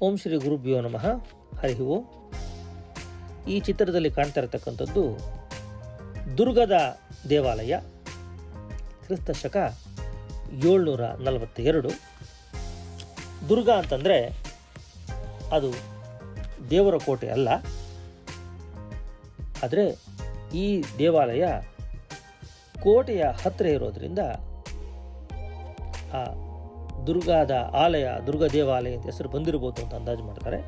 ಓಂ ಶ್ರೀ ಗುರುಭ್ಯೋ ನಮಃ. ಹರಿ ಓಂ. ಈ ಚಿತ್ರದಲ್ಲಿ ಕಾಣ್ತಾ ಇರತಕ್ಕಂಥದ್ದು ದುರ್ಗದ ದೇವಾಲಯ ಕ್ರಿಸ್ತ ಶಕ ಏಳ್ನೂರ ನಲವತ್ತ ದುರ್ಗ ಅಂತಂದರೆ ಅದು ದೇವರ ಕೋಟೆ ಅಲ್ಲ. ಆದರೆ ಈ ದೇವಾಲಯ ಕೋಟೆಯ ಹತ್ತಿರ ಇರೋದರಿಂದ ಆ ದುರ್ಗಾದ ಆಲಯ, ದುರ್ಗ ದೇವಾಲಯ ಅಂತ ಹೆಸರು ಬಂದಿರ್ಬೋದು ಅಂತ ಅಂದಾಜು ಮಾಡ್ತಾರೆ.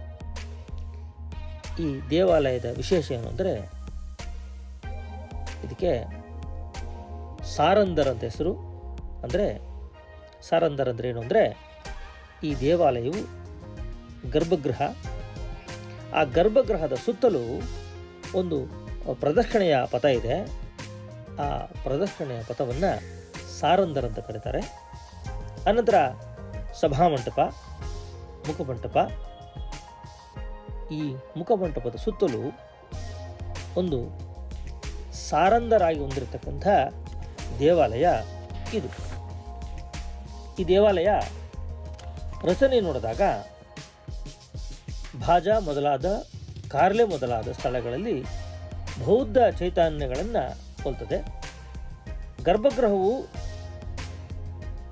ಈ ದೇವಾಲಯದ ವಿಶೇಷ ಏನು ಅಂದರೆ, ಇದಕ್ಕೆ ಸಾರಂದರ್ ಅಂತ ಹೆಸರು. ಅಂದರೆ ಸಾರಂದರ್ ಅಂದರೆ ಏನು ಅಂದರೆ, ಈ ದೇವಾಲಯವು ಗರ್ಭಗೃಹ. ಆ ಗರ್ಭಗೃಹದ ಸುತ್ತಲೂ ಒಂದು ಪ್ರದಕ್ಷಿಣೆಯ ಪಥ ಇದೆ. ಆ ಪ್ರದಕ್ಷಿಣೆಯ ಪಥವನ್ನು ಸಾರಂದರ್ ಅಂತ ಕರೀತಾರೆ. ಅನಂತರ ಸಭಾಮಂಟಪ, ಮುಖಮಂಟಪ. ಈ ಮುಖಮಂಟಪದ ಸುತ್ತಲೂ ಒಂದು ಸಾರಂದರಾಗಿ ಹೊಂದಿರತಕ್ಕಂಥ ದೇವಾಲಯ ಇದು. ಈ ದೇವಾಲಯ ರಚನೆ ನೋಡಿದಾಗ ಭಾಜ ಮೊದಲಾದ, ಕಾರ್ಲೆ ಮೊದಲಾದ ಸ್ಥಳಗಳಲ್ಲಿ ಬೌದ್ಧ ಚೈತನ್ಯಗಳನ್ನು ಹೋಲ್ತದೆ. ಗರ್ಭಗೃಹವು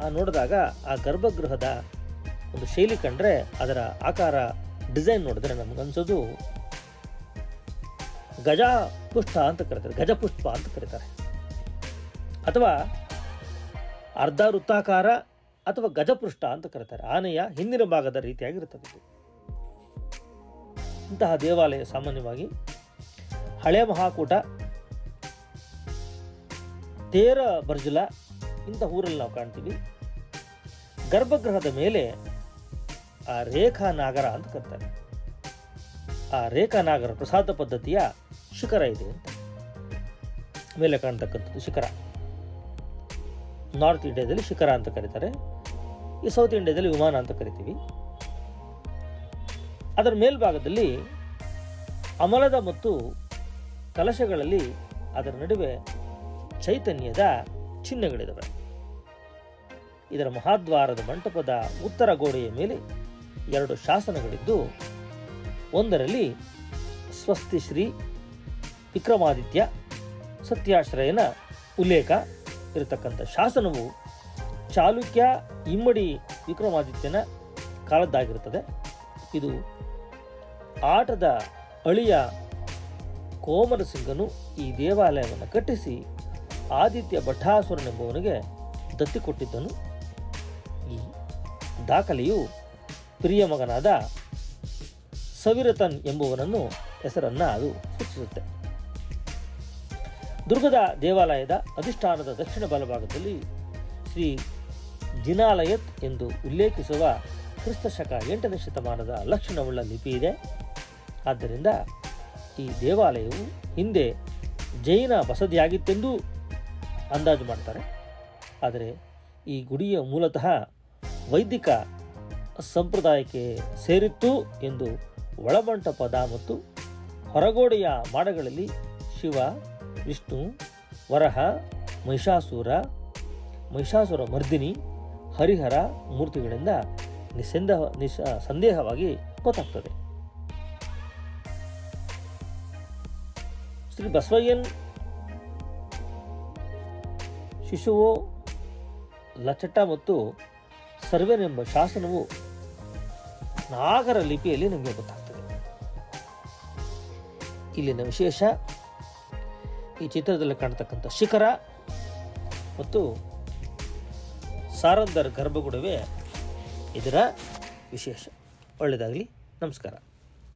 ಆ ನೋಡಿದಾಗ ಆ ಗರ್ಭಗೃಹದ ಒಂದು ಶೈಲಿ ಕಂಡ್ರೆ ಅದರ ಆಕಾರ ಡಿಸೈನ್ ನೋಡಿದ್ರೆ ನಮಗನ್ಸೋದು ಗಜ ಪುಷ್ಪ ಅಂತ ಕರೀತಾರೆ, ಗಜಪುಷ್ಪ ಅಂತ ಕರೀತಾರೆ. ಅಥವಾ ಅರ್ಧ ವೃತ್ತಾಕಾರ ಅಥವಾ ಗಜಪೃಷ್ಠ ಅಂತ ಕರೀತಾರೆ. ಆನೆಯ ಹಿಂದಿನ ಭಾಗದ ರೀತಿಯಾಗಿರುತ್ತದೆ ಇದು. ಇಂತಹ ದೇವಾಲಯ ಸಾಮಾನ್ಯವಾಗಿ ಹಳೆ ಮಹಾಕೂಟ, ತೇರ ಬರ್ಜುಲ ಇಂಥ ಊರಲ್ಲಿ ನಾವು ಕಾಣ್ತೀವಿ. ಗರ್ಭಗೃಹದ ಮೇಲೆ ಆ ರೇಖಾ ನಾಗರ ಅಂತ ಕರ್ತಾರೆ. ಆ ರೇಖಾ ನಾಗರ ಪ್ರಸಾದ ಪದ್ಧತಿಯ ಶಿಖರ ಇದೆ ಅಂತ. ಮೇಲೆ ಕಾಣ್ತಕ್ಕಂಥದ್ದು ಶಿಖರ. ನಾರ್ತ್ ಇಂಡಿಯಾದಲ್ಲಿ ಶಿಖರ ಅಂತ ಕರೀತಾರೆ. ಈ ಸೌತ್ ಇಂಡಿಯಾದಲ್ಲಿ ವಿಮಾನ ಅಂತ ಕರಿತೀವಿ. ಅದರ ಮೇಲ್ಭಾಗದಲ್ಲಿ ಅಮಲದ ಮತ್ತು ಕಲಶಗಳಲ್ಲಿ ಅದರ ನಡುವೆ ಚೈತನ್ಯದ ಚಿಹ್ನೆಗಳಿದ್ದಾವೆ ಇದರ ಮಹಾದ್ವಾರದ ಮಂಟಪದ ಉತ್ತರ ಗೋಡೆಯ ಮೇಲೆ ಎರಡು ಶಾಸನಗಳಿದ್ದು, ಒಂದರಲ್ಲಿ ಸ್ವಸ್ತಿ ಶ್ರೀ ವಿಕ್ರಮಾದಿತ್ಯ ಸತ್ಯಾಶ್ರಯನ ಉಲ್ಲೇಖ ಇರತಕ್ಕಂಥ ಶಾಸನವು ಚಾಲುಕ್ಯ ಇಮ್ಮಡಿ ವಿಕ್ರಮಾದಿತ್ಯನ ಕಾಲದ್ದಾಗಿರುತ್ತದೆ. ಇದು ಆಟದ ಅಳಿಯ ಕೋಮರ ಸಿಂಗನು ಈ ದೇವಾಲಯವನ್ನು ಕಟ್ಟಿಸಿ ಆದಿತ್ಯ ಭಟ್ಟಾಸುರನೆಂಬುವನಿಗೆ ದತ್ತಿ ಕೊಟ್ಟಿದ್ದನು. ಈ ದಾಖಲೆಯು ಪ್ರಿಯ ಮಗನಾದ ಸವಿರತನ್ ಎಂಬುವನನ್ನು ಹೆಸರನ್ನು ಅದು ಸೂಚಿಸುತ್ತೆ. ದುರ್ಗದ ದೇವಾಲಯದ ಅಧಿಷ್ಠಾನದ ದಕ್ಷಿಣ ಬಲಭಾಗದಲ್ಲಿ ಶ್ರೀ ದಿನಾಲಯತ್ ಎಂದು ಉಲ್ಲೇಖಿಸುವ ಕ್ರಿಸ್ತ ಶಕ ಎಂಟನೇ ಶತಮಾನದ ಲಕ್ಷಣವುಳ್ಳ ಲಿಪಿ ಇದೆ. ಆದ್ದರಿಂದ ಈ ದೇವಾಲಯವು ಹಿಂದೆ ಜೈನ ಬಸದಿಯಾಗಿತ್ತೆಂದೂ ಅಂದಾಜು ಮಾಡ್ತಾರೆ. ಆದರೆ ಈ ಗುಡಿಯ ಮೂಲತಃ ವೈದಿಕ ಸಂಪ್ರದಾಯಕ್ಕೆ ಸೇರಿತ್ತು ಎಂದು ಒಳಮಂಟಪದ ಮತ್ತು ಹೊರಗೋಡೆಯ ಮಾಡಗಳಲ್ಲಿ ಶಿವ, ವಿಷ್ಣು, ವರಹ, ಮಹಿಷಾಸುರ ಮಹಿಷಾಸುರ ಮರ್ದಿನಿ, ಹರಿಹರ ಮೂರ್ತಿಗಳಿಂದ ನಿಸ್ಸಂದ, ನಿಸ್, ಸಂದೇಹವಾಗಿ ಗೊತ್ತಾಗ್ತದೆ. ಶ್ರೀ ಬಸವಯ್ಯನ್ ಶಿಶುವು ಲಚಟ ಮತ್ತು ಸರ್ವೆನ್ ಎಂಬ ಶಾಸನವು ನಾಗರ ಲಿಪಿಯಲ್ಲಿ ನಮಗೆ ಗೊತ್ತಾಗ್ತದೆ. ಇಲ್ಲಿನ ವಿಶೇಷ ಈ ಚಿತ್ರದಲ್ಲಿ ಕಾಣ್ತಕ್ಕಂಥ ಶಿಖರ ಮತ್ತು ಸಾರಂದರ್ ಗರ್ಭಗುಡವೇ ಇದರ ವಿಶೇಷ. ಒಳ್ಳೆಯದಾಗಲಿ. ನಮಸ್ಕಾರ.